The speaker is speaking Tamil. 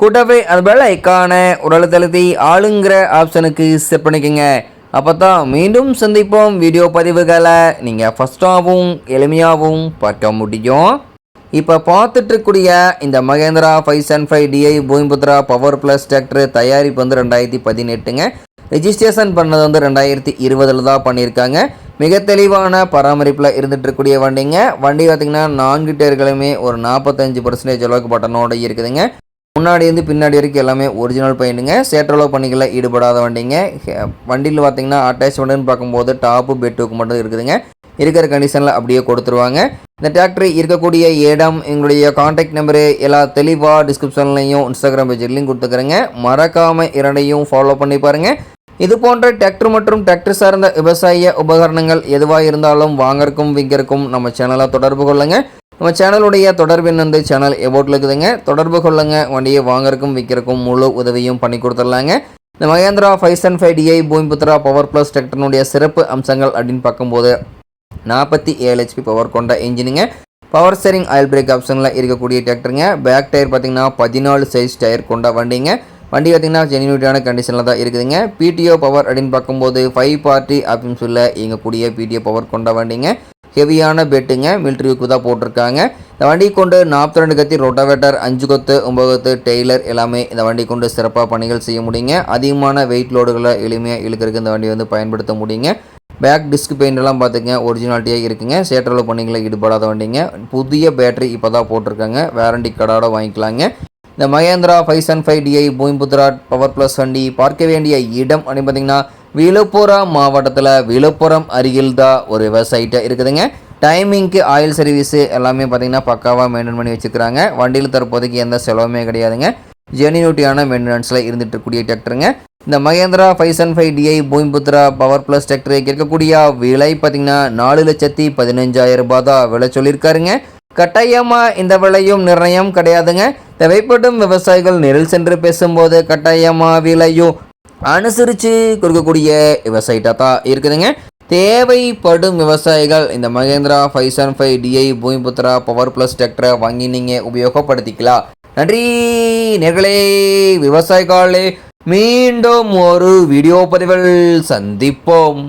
கூட்டவே அது பெல் ஐக்கான உடல் தழுத்தி ஆளுங்கிற ஆப்ஷனுக்கு செட் பண்ணிக்கோங்க. அப்போ தான் மீண்டும் சந்திப்போம் வீடியோ பதிவுகளை. நீங்கள் ஃபஸ்ட்டாகவும் எளிமையாகவும் பார்க்க முடியும். இப்போ பார்த்துட்ருக்கூடிய இந்த Mahindra five seven five DI Bhoomiputra power plus tractor தயாரிப்பு வந்து ரெண்டாயிரத்தி பதினெட்டுங்க. ரெஜிஸ்ட்ரேஷன் பண்ணது வந்து ரெண்டாயிரத்தி இருபதில் தான் பண்ணியிருக்காங்க. மிக தெளிவான பராமரிப்பில் இருந்துகிட்ருக்கூடிய வண்டிங்க. வண்டி பார்த்திங்கன்னா நான்கு டேர்களுமே ஒரு நாற்பத்தஞ்சு பர்சன்டேஜ் அளவுக்கு பட்டனோட இருக்குதுங்க. முன்னாடி இருந்து பின்னாடி வரைக்கும் எல்லாமே ஒரிஜினல் பெயிண்ட்டுங்க சேற்றளோ பணிகளை ஈடுபடாத வண்டிங்க. ஹே- வண்டியில் பார்த்தீங்கன்னா அட்டாச்மெண்ட்னு பார்க்கும்போது டாப்பு பெட்டுக்கு மட்டும் இருக்குதுங்க. இருக்கிற கண்டிஷனில் அப்படியே கொடுத்துருவாங்க. இந்த டிராக்டர் இருக்கக்கூடிய இடம் எங்களுடைய காண்டாக்ட் நம்பரு எல்லா தெளிவாக டிஸ்கிரிப்ஷன்லையும் இன்ஸ்டாகிராம் பேஜ்லையும் கொடுத்துக்கிறேங்க. மறக்காமல் இரண்டையும் ஃபாலோ பண்ணி பாருங்கள் இது போன்ற டிராக்டர் மற்றும் டிராக்டர் சார்ந்த விவசாய உபகரணங்கள் எதுவாக இருந்தாலும் வாங்கறக்கும் விற்கிறக்கும் நம்ம சேனலை தொடர்பு கொள்ளுங்க. நம்ம சேனலுடைய தொடர்பின் வந்து சேனல் எபோட்டில் இருக்குதுங்க. தொடர்பு கொள்ளுங்க. வண்டியை வாங்கறக்கும் விற்கிறக்கும் முழு உதவியும் பண்ணி கொடுத்துடலாங்க. இந்த Mahindra five seven five DI Bhoomiputra power plus டிராக்டர்னுடைய சிறப்பு அம்சங்கள் அப்படின்னு பார்க்கும்போது நாற்பத்தி ஏழு ஹெச்பி பவர் கொண்ட இன்ஜினுங்க. பவர் ஸ்டேரிங் ஆயில் பிரேக் ஆப்ஷனில் இருக்கக்கூடிய டிராக்டருங்க. பேக் டயர் பார்த்தீங்கன்னா பதினாலு சைஸ் டயர் கொண்ட வண்டிங்க. வண்டி பார்த்தீங்கன்னா ஜெனியூட்டான கண்டிஷனில் தான் இருக்குதுங்க. பிடிஓ பவர் அப்படின்னு பார்க்கும்போது ஃபைவ் பார்ட்டி ஆப்ஷன்ஸில் இயங்கக்கூடிய பிடிஓ பவர் கொண்ட வண்டிங்க. ஹெவியான பெட்டுங்க மிலிட்ரிக்கு தான் போட்டிருக்காங்க. இந்த வண்டி கொண்டு நாற்பத்தி ரெண்டு கத்தி ரொட்டவேட்டர் அஞ்சு கொத்து ஒம்பது கொத்து டெய்லர் எல்லாமே இந்த வண்டி கொண்டு சிறப்பாக பணிகள் செய்ய முடியுங்க. அதிகமான வெயிட் லோடுகளை எளிமையாக இழுக்கிறதுக்கு இந்த வண்டி வந்து பயன்படுத்த முடியுங்க. பேக் டிஸ்க் பெயிண்ட் எல்லாம் பார்த்துங்க ஒரிஜினாலிட்டியாக இருக்குங்க. சேற்றளவு பணிகளை ஈடுபடாத வண்டிங்க. புதிய பேட்டரி இப்போ தான் போட்டிருக்காங்க. வேரண்டி கடோட வாங்கிக்கலாங்க. இந்த Mahindra five seven five DI Bhoomiputra power plus வண்டி பார்க்க வேண்டிய இடம் அப்படின்னு பார்த்தீங்கன்னா விழுப்புரம் மாவட்டத்தில் விழுப்புரம் அருகில் தான் ஒரு விவசாயிட்ட இருக்குதுங்க. டைமிங்க்கு ஆயில் சர்வீஸு எல்லாமே பார்த்தீங்கன்னா பக்காவாக மெயின்டைன் பண்ணி வச்சுக்கிறாங்க. வண்டியில் தற்போதைக்கு எந்த செலவுமே கிடையாதுங்க. ஜெனியூட்டியான மெயின்டெனன்ஸில் இருந்துட்டு இருக்கக்கூடிய டிராக்டருங்க இந்த Mahindra five seven five DI Bhoomiputra power plus டிராக்டருக்கு இருக்கக்கூடிய விலை பார்த்தீங்கன்னா நாலு லட்சத்தி பதினஞ்சாயிரம் ரூபாய் தான் விலை சொல்லியிருக்காருங்க. கட்டாயமாக இந்த விலையும் நிர்ணயம் கிடையாதுங்க. தேவைப்படும் விவசாயிகள் நேரில் சென்று பேசும்போது கட்டாயமாக விலையும் அனுசரித்து கொடுக்கக்கூடிய விவசாயிட்டாக தான் இருக்குதுங்க. தேவைப்படும் விவசாயிகள் இந்த Mahindra five seven five DI Bhoomiputra power plus டிராக்டரை வாங்கி நீங்கள் உபயோகப்படுத்திக்கலாம். நன்றி நேர்களே விவசாயிகளே மீண்டும் ஒரு வீடியோ பதிவில் சந்திப்போம்.